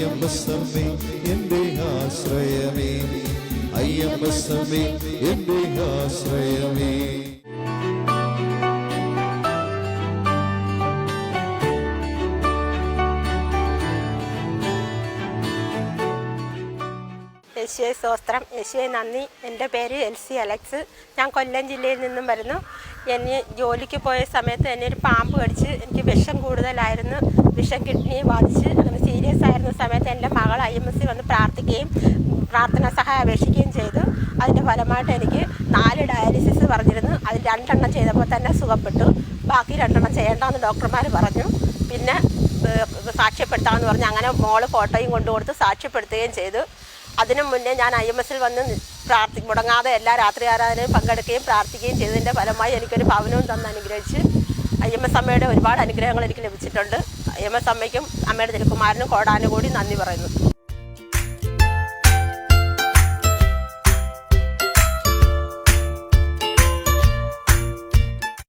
അയ്യമ്പസമ്മേ എന്റെ ആശ്രയമേ. അയ്യമ്പസമ്മേ എന്റെ ആശ്രയമേ. യേശുവെ സ്തോത്രം. യേശുവെ നന്ദി. എന്റെ പേര് എൽസി അലക്സ്. ഞാൻ കൊല്ലം ജില്ലയിൽ നിന്നും വരുന്നു. എന്നെ ജോലിക്ക് പോയ സമയത്ത് എന്നെ ഒരു പാമ്പ് കടിച്ച് എനിക്ക് വിഷം കൂടുതലായിരുന്നു. വിഷം കിഡ്നിയെ ബാധിച്ച് അങ്ങനെ സീരിയസ് ആയിരുന്ന സമയത്ത് എന്റെ മകൾ ഐ എം എസ് സി വന്ന് പ്രാർത്ഥിക്കുകയും പ്രാർത്ഥന സഹായം അപേക്ഷിക്കുകയും ചെയ്തു. അതിന്റെ ഫലമായിട്ട് എനിക്ക് നാല് ഡയാലിസിസ് പറഞ്ഞിരുന്നു. അതിൽ രണ്ടെണ്ണം ചെയ്തപ്പോൾ തന്നെ സുഖപ്പെട്ടു. ബാക്കി രണ്ടെണ്ണം ചെയ്യേണ്ടെന്ന് ഡോക്ടർമാർ പറഞ്ഞു. പിന്നെ സാക്ഷ്യപ്പെടുത്താമെന്ന് പറഞ്ഞ്. അങ്ങനെ മോൾ ഫോട്ടോയും കൊണ്ടു കൊടുത്ത് സാക്ഷ്യപ്പെടുത്തുകയും ചെയ്തു. അതിനു മുന്നേ ഞാൻ ഐ എം എസിൽ വന്ന് പ്രാർത്ഥി മുടങ്ങാതെ എല്ലാ രാത്രി ആരാധനയും പങ്കെടുക്കുകയും പ്രാർത്ഥിക്കുകയും ചെയ്തതിന്റെ ഫലമായി എനിക്കൊരു ഭവനവും തന്ന് അനുഗ്രഹിച്ച് എം എസ് അമ്മയുടെ ഒരുപാട് അനുഗ്രഹങ്ങൾ എനിക്ക് ലഭിച്ചിട്ടുണ്ട്. എം എസ് അമ്മയ്ക്കും അമ്മയുടെ തിരുക്കുമാരനും കോടാനുകൂടി നന്ദി പറയുന്നു.